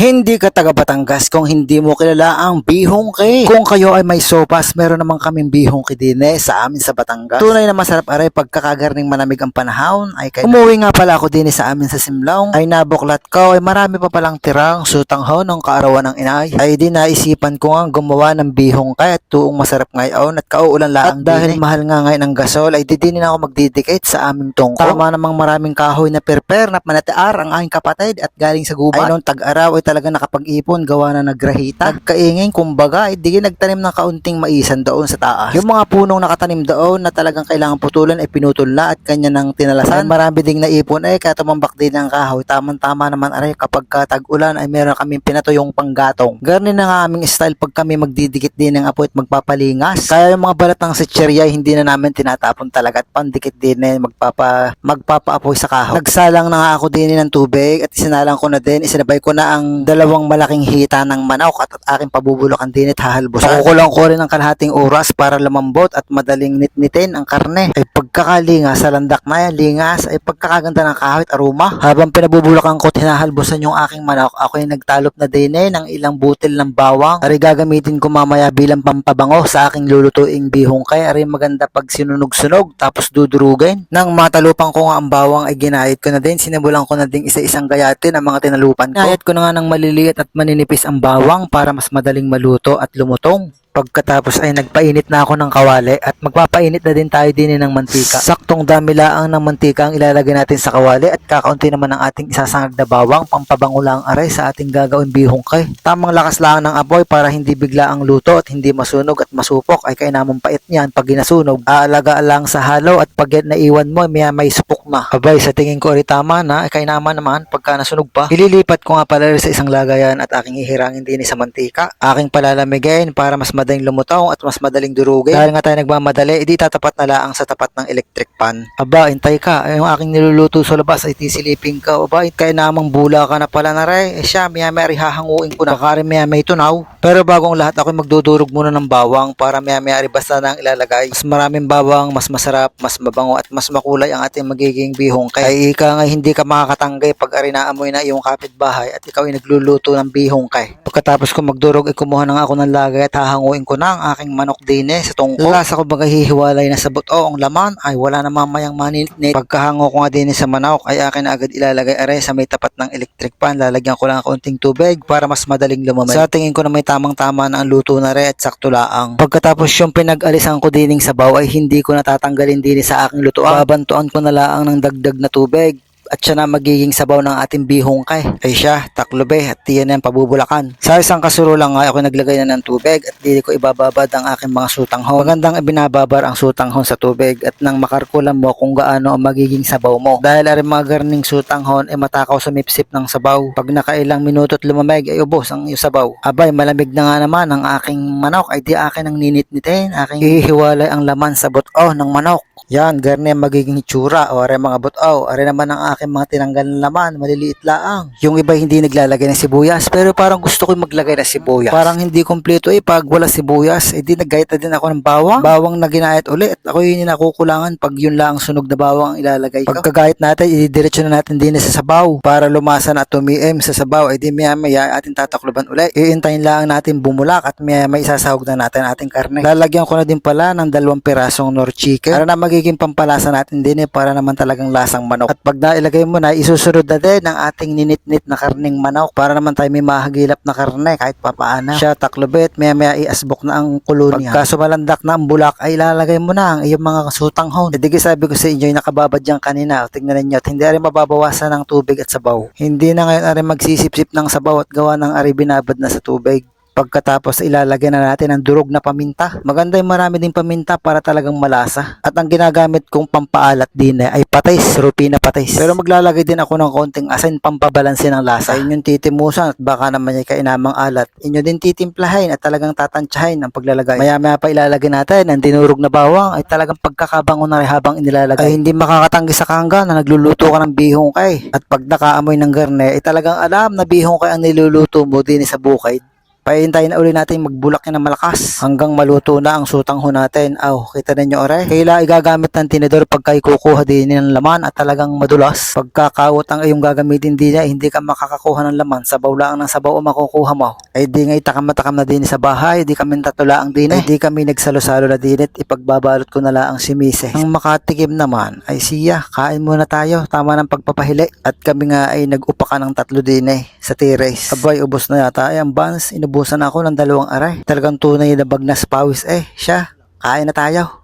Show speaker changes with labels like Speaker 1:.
Speaker 1: Hindi ka taga Batangas kung hindi mo kilala ang bihongke. Kung kayo ay may sopas, meron naman kaming bihongke din eh, sa amin sa Batangas. Tunay na masarap aray pagkakagarning manamig ang panahon ay kay Umuwi nga pala ako din eh, sa amin sa Simlaw. Ay nabuklat ko ay marami pa palang tirang sutang ho ng kaarawan ng inay. Ay di naisipan ko nga gumawa ng bihongke at tuong masarap ngayon at kauulan lang. At dahil mahal nga ngayon ng gasol ay di din na ako magdidikit sa aming tungko. Tama namang maraming kahoy na perper na manatiar ang aking kapatid at galing sa gubat. Ay noong tag-araw ay talaga nakapag-ipon gawa na nagrahita. Nagkaingin kumbaga di nagtanim ng kaunting maisan doon sa taas. Yung mga punong nakatanim doon na talagang kailangan putulan ay pinutol na at kanya nang tinalasan. Ay, marami ding naipon ay kaya tumambak din ang kahoy. Tamang-tama naman aray kapag ka tag-ulan ay meron kaming pinatuyong panggatong. Ganun na nga aming style pag kami magdidikit din ng apoy at magpapalingas. Kaya yung mga balat ng sitcherya hindi na namin tinatapon talaga at pandikit din na magpapa, magpapaapoy sa kahoy. Nagsalang na nga ako din ng tubig at isinalang ko na din, isinabay ko na ang dalawang malaking hita ng manok at, at aking pabubulukan din at hahalbusan. Kukulang ko rin ng kalahating oras para lumambot at madaling nitnitin ang karne. Ay pagkakalingas sa landak na yan, lingas ay pagkakaganda ng kahoy at aroma. Habang pinabubulukan ko at hinahalbusan yung aking manok, ako ay nagtalop na din eh ng ilang butil ng bawang. Ari gagamitin ko mamaya bilang pampabango sa aking lulutuing bihong kay ari maganda pag sinunog-sunog tapos dudurugin. Nang matalupang ko nga ang bawang ay ginayat ko na din, sinabulan ko na din isa-isang gayatin ang mga tinalupan ko. Ginayat ko na nga ng maliliit at maninipis ang bawang para mas madaling maluto at lumutong. Pagkatapos ay nagpainit na ako ng kawali at magpapainit na din tayo din ng mantika. Saktong dami laang ng mantika ang ilalagay natin sa kawali at kakaunti naman ang ating isasangag na bawang pampabango lang aray sa ating gagawin bihong kay. Tamang lakas lang ng apoy para hindi bigla ang luto at hindi masunog at masupok ay kainamang pait niyan pag ginasunog. Aalaga lang sa halo at pag naiwan mo may may supok na. Abay sa tingin ko ay tama na ay kainaman naman pagka nasunog pa. Ililipat ko nga pala sa isang lagayan at aking ihirangin din sa mantika. Aking palalamigin para mas madaling lumutaw at mas madaling durugin. Dahil nga tayo nagmamadali, edi tatapat na laang sa tapat ng electric pan. Aba, intay ka. Ay, yung aking niluluto sa labas ay tisilipin ka. Aba, kaya namang bula ka na pala na rin. Eh siya, maya maya hahanguin ko na. Baka rin maya may tunaw. Pero bagong lahat ako magdudurog muna ng bawang para maya maya basta na ang ilalagay. Mas maraming bawang, mas masarap, mas mabango at mas makulay ang ating magiging bihong. Kaya ika nga hindi ka makakatanggay pag arinaamoy na iyong kapitbahay at ikaw ay nagluluto ng bihong kay. Pagkatapos ko magdurog, ay kumuha na nga ako ng lagay at hahanguin ko na ang aking manok din eh, sa tungko. Lasa ko baga hihiwalay na sa buto ang laman ay wala na mamayang maninit. Pagkahango ko nga din eh sa manok ay akin na agad ilalagay are sa may tapat ng electric pan. Lalagyan ko lang ng konting tubig para mas madaling lumamig. Sa tingin ko na may tamang tama na ang luto na rin at sakto laang. Pagkatapos yung pinag-alisan ko dining sabaw ay hindi ko natatanggalin din sa aking lutuan. Babantuan ko na laang ng dagdag na tubig at siya na magiging sabaw ng ating bihong kay. Ay siya, taklobe at tiyan yan pabubulakan. Sa isang kasuro lang nga ako naglagay na ng tubig at dili ko ibababad ang aking mga sutanghon. Magandang ibinababar ang sutanghon sa tubig at nang makarkulan mo kung gaano ang magiging sabaw mo. Dahil ari mga garning sutanghon ay matakaw sa mipsip ng sabaw. Pag nakailang minuto at lumamig ay ubos ang iyong sabaw. Abay, malamig na nga naman ang aking manok ay di akin ang ninit-nitin. Aking ihiwalay ang laman sa buto ng manok. Yan, garne ang magiging hitsura o are mga buto. Are naman ang aking mga tinanggal na laman, maliliit laang. Yung iba hindi naglalagay ng sibuyas, pero parang gusto ko maglagay ng sibuyas. Parang hindi kompleto eh, pag wala sibuyas, eh di nagayat na din ako ng bawang. Bawang na ginayat uli at ako yun yung nakukulangan pag yun lang ang sunog na bawang ang ilalagay ko. Pagkagayat natin, ididiretso na natin din sa sabaw para lumasan at tumiem sa sabaw. Eh di maya maya ating tatakluban uli. Iintayin lang natin bumulak at maya may isasahog na natin ating karne. Lalagyan ko na din pala ng dalawang pirasong nor chicken para na magiging pampalasa natin din eh para naman talagang lasang manok. At pag nailagay mo na, isusunod na din ang ating ninit-nit na karning manok para naman tayo may mahagilap na karne kahit papaano. Siya taklobet, maya maya iasbok na ang kulo niya. Pagka sumalandak na ang bulak, ay ilalagay mo na ang iyong mga sutanghon. Hindi sabi ko sa inyo, yung nakababad yan kanina. O, tingnan ninyo, at hindi rin mababawasan ng tubig at sabaw. Hindi na ngayon rin magsisip-sip ng sabaw at gawa ng ari binabad na sa tubig. Pagkatapos ilalagay na natin ang durog na paminta. Maganda yung marami din paminta para talagang malasa. At ang ginagamit kong pampaalat din eh, ay patis, rupi na patis. Pero maglalagay din ako ng konting asin pampabalansin ng lasa. Inyong titimusan at baka naman yung kainamang alat. Inyo din titimplahin at talagang tatansyahin ang paglalagay. Maya maya pa ilalagay natin ang dinurog na bawang ay talagang pagkakabango na habang inilalagay. Ay hindi makakatanggi sa kangga na nagluluto ka ng bihong kay. At pag nakaamoy ng garne ay talagang alam na bihong kay ang niluluto mo din sa bukid. Pahintayin na uli natin magbulak ng malakas hanggang maluto na ang sutang ho natin. Aw, kita ninyo ore. Kaila igagamit ng tinidor pagka ikukuha din ng laman at talagang madulas. Pagkakawot ang iyong gagamitin din ay hindi ka makakakuha ng laman. Sabaw lang ng sabaw ang makukuha mo. Ay di nga itakam-takam na din sa bahay. Di kami tatula ang din. Ay di kami nagsalo-salo na din at ipagbabalot ko na lang ang si Mise. Ang makatikim naman ay siya. Kain muna tayo. Tama ng pagpapahili. At kami nga ay nag-upaka ng tatlo din eh sa tires. Abay, ubos na yata. Ay, ang buns, inubusan ako ng dalawang aray. Talagang tunay na bagnas pawis eh. Siya, kain na tayo.